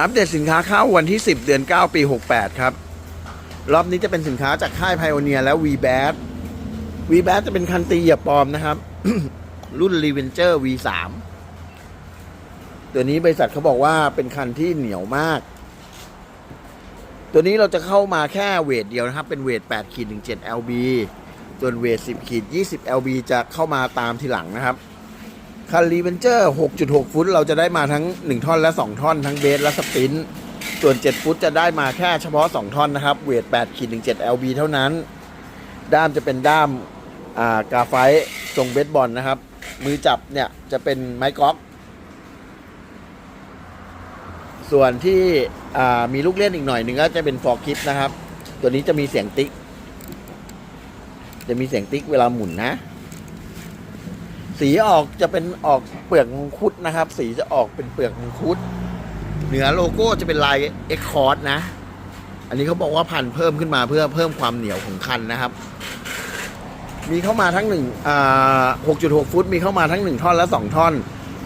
อัปเดตสินค้าเข้าวันที่ 10 เดือน 9 ปี 68 ครับ รอบนี้จะเป็นสินค้าจากค่ายไพโอเนียและ v b a t v b a t จะเป็นคันตีเหยียบปลอมนะครับ รุ่น r e v e n g e r V3 ตัวนี้บริษัทเขาบอกว่าเป็นคันที่เหนียวมาก ตัวนี้เราจะเข้ามาแค่เวทเดียวนะครับ เป็นเวท8ขีด17 LB ส่วนเวท10ขีด20 LB จะเข้ามาตามทีหลังนะครับ คันรีเวนเจอร์ 6.6 ฟุต เราจะได้มาทั้ง 1 ท่อนและ 2 ท่อน ทั้งเบสและสปรินต์ส่วน 7 ฟุตจะได้มาแค่เฉพาะ 2 ท่อนนะครับ เวท8ขีด17 LB เท่านั้น ด้ามจะเป็นด้ามอากาไฟต์ทรงเบสบอลนะครับ มือจับเนี่ยจะเป็นไม้ก๊อกส่วนที่มีลูกเล่นอีกหน่อยหนึ่งก็จะเป็นฟอร์คิปนะครับ ตัวนี้จะมีเสียงติ๊ก จะมีเสียงติ๊กเวลาหมุนนะ สีออกจะเป็นออกเปลือกมังคุดนะครับ สีจะออกเป็นเปลือกมังคุด เหนือโลโก้จะเป็นลายเอ็กคอร์ดนะ อันนี้เขาบอกว่าพันเพิ่มขึ้นมาเพื่อเพิ่มความเหนียวของคันนะครับ มีเข้ามาทั้งหนึ่งอ่า6.6ฟุตมีเข้ามาทั้ง1ท่อนและ2ท่อน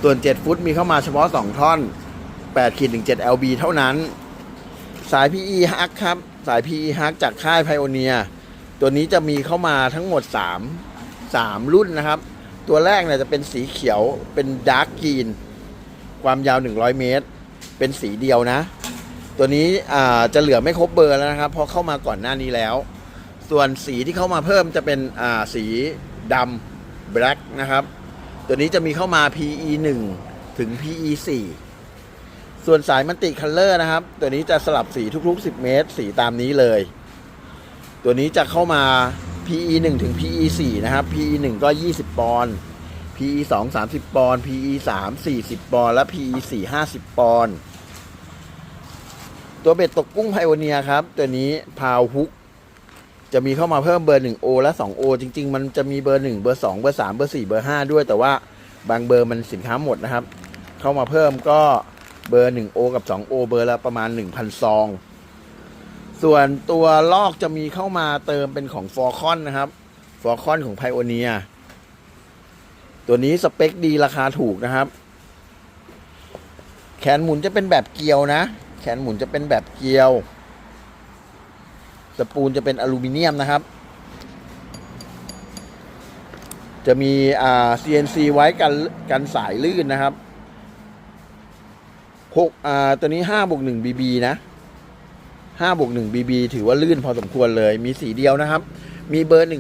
ส่วน7ฟุตมีเข้ามาเฉพาะ2ท่อน8ขีด17 LB เท่านั้น สาย PE ฮักครับ สาย PE ฮักจากค่ายไพโอเนียตัวนี้จะมีเข้ามาทั้งหมด3 3รุ่นนะครับ ตัวแรกเนี่ยจะเป็นสีเขียวเป็นดาร์กกรีน ความยาว 100 เมตร เป็นสีเดียวนะ ตัวนี้จะเหลือไม่ครบเบอร์แล้วนะครับ เพราะเข้ามาก่อนหน้านี้แล้ว ส่วนสีที่เข้ามาเพิ่มจะเป็นสีดำ black นะครับ ตัวนี้จะมีเข้ามา PE 1 ถึง PE 4ส่วนสายมันติคัลเลอร์นะครับ ตัวนี้จะสลับสีทุกๆ 10 เมตร สีตามนี้เลย ตัวนี้จะเข้ามา PE 1 ถึง PE 4 นะครับ PE 1 ก็ 20 ปอนด์ PE 2 30 ปอนด์ PE 3 40 ปอนด์และ PE 4 50 ปอนด์ตัวเบ็ดตกกุ้งไพโอเนียครับ ตัวนี้พาวฮุก จะมีเข้ามาเพิ่มเบอร์ 1O และ 2O จริง ๆ มันจะมีเบอร์ 1 เบอร์ 2 เบอร์ 3 เบอร์ 4 เบอร์ 5 ด้วย แต่ว่าบางเบอร์มันสินค้าหมดนะครับ เข้ามาเพิ่มก็เบอร์ 1O กับ 2O เบอร์ละประมาณ 1,000 ซอง ส่วนตัวลอกจะมีเข้ามาเติมเป็นของฟอร์คอนนะครับฟอร์คอนของไพโอเนียตัวนี้สเปคดีราคาถูกนะครับ แขนหมุนจะเป็นแบบเกลียวนะ แขนหมุนจะเป็นแบบเกลียว สปูลจะเป็นอลูมิเนียมนะครับ จะมีอ่า CNC ไว้กันกันสายลื่นนะครับหกอ่าตัวนี้ห้าบวกหนึ่ง BB นะ ห้าบวกหนึ่ง BB ถือว่าลื่นพอสมควรเลย มีสีเดียวนะครับ มีเบอร์หนึ่ง